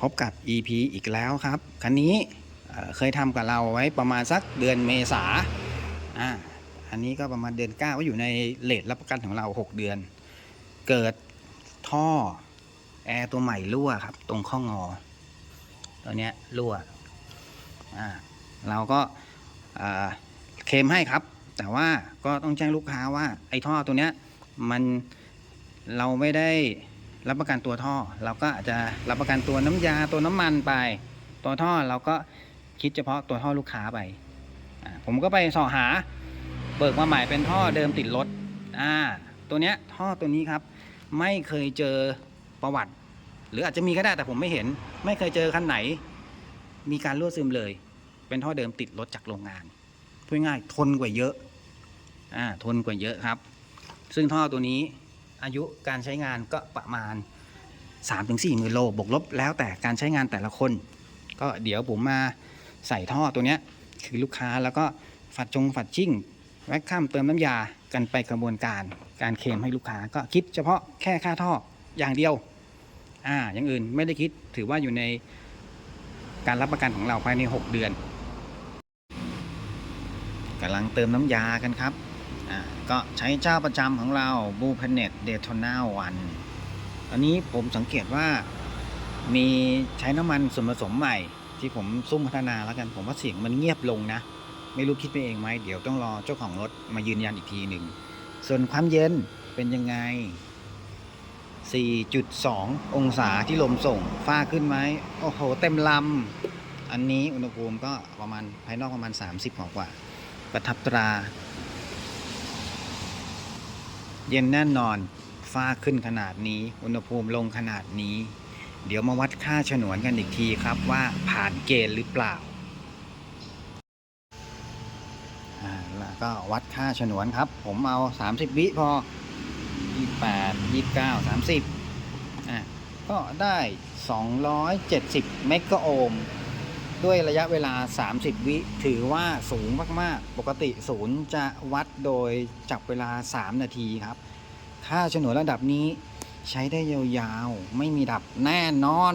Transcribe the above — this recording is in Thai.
พบกับ EP อีกแล้วครับ คันนี้เคยทำกับเราไว้ประมาณสักเดือนเมษาอ่าอันนี้ก็ประมาณเดือน9ก็อยู่ในเลทรับประกันของเรา 6 เดือน เกิดท่อแอร์ตัวใหม่รั่วครับ ตรงข้องอตัวเนี้ยรั่วอ่าเราก็เคมให้ครับ แต่ว่าก็ต้องแจ้งลูกค้าว่าไอ้ท่อตัวเนี้ยมันเราไม่ได้ รับประกันตัวท่อ เราก็อาจจะรับประกันตัวน้ำยาตัวน้ำมันไป ตัวท่อเราก็คิดเฉพาะตัวท่อลูกค้าไปผมก็ไปสอหาเบิกมาใหม่เป็นท่อเดิมติดรถอ่าตัวเนี้ยท่อตัวนี้ครับ ไม่เคยเจอประวัติ หรืออาจจะมีก็ได้แต่ผมไม่เห็น ไม่เคยเจอคันไหน มีการรั่วซึมเลย เป็นท่อเดิมติดรถจากโรงงานพูดง่ายทนกว่าเยอะอ่าทนกว่าเยอะครับ ซึ่งท่อตัวนี้ อายุการใช้งานก็ประมาณ 3-4หมื่นโลบวกลบแล้วแต่การใช้งานแต่ละคน ก็เดี๋ยวผมมาใส่ท่อตัวเนี้ยคือลูกค้าแล้วก็ฝัดจงฝัดชิ่งแวคข้ามเติมน้ำยากันไปกระบวนการ การเคลมให้ลูกค้าก็คิดเฉพาะแค่ค่าท่ออย่างเดียวอ่าอย่างอื่นไม่ได้คิดถือว่าอยู่ในการรับประกันของเราภายใน 6 เดือนกำลังเติมน้ำยากันครับ อ่าก็ใช้เจ้าประจำของเราบูพเน็ตเดทนาวันอันนี้ผมสังเกตว่ามีใช้น้ำมันส่วนผสมใหม่ ที่ผมซุ่มพัฒนาแล้วกันผมว่าเสียงมันเงียบลงนะ ไม่รู้คิดไปเองไหมเดี๋ยวต้องรอเจ้าของรถมายืนยันอีกทีหนึ่ง ส่วนความเย็นเป็นยังไง 4.2 องศาที่ลมส่งฟ้าขึ้นไหมโอ้โห เต็มลำ อันนี้อุณหภูมิก็ประมาณภายนอกประมาณ 30กว่ากว่าประทับตรา เย็นแน่นอน ฟ้าขึ้นขนาดนี้ อุณหภูมิลงขนาดนี้ เดี๋ยวมาวัดค่าฉนวนกันอีกทีครับว่าผ่านเกณฑ์หรือเปล่าอ่าแล้วก็วัดค่าฉนวนครับ ผมเอา 30 วิพอ 28 29 30อะก็ได้ 270 เมกะโอห์ม ด้วยระยะเวลา 30 วิ ถือว่าสูงมาก ๆ ปกติศูนย์จะวัดโดยจับเวลา 3 นาทีครับ ค่าฉนวนระดับนี้ใช้ได้ยาวๆ ไม่มีดับแน่นอน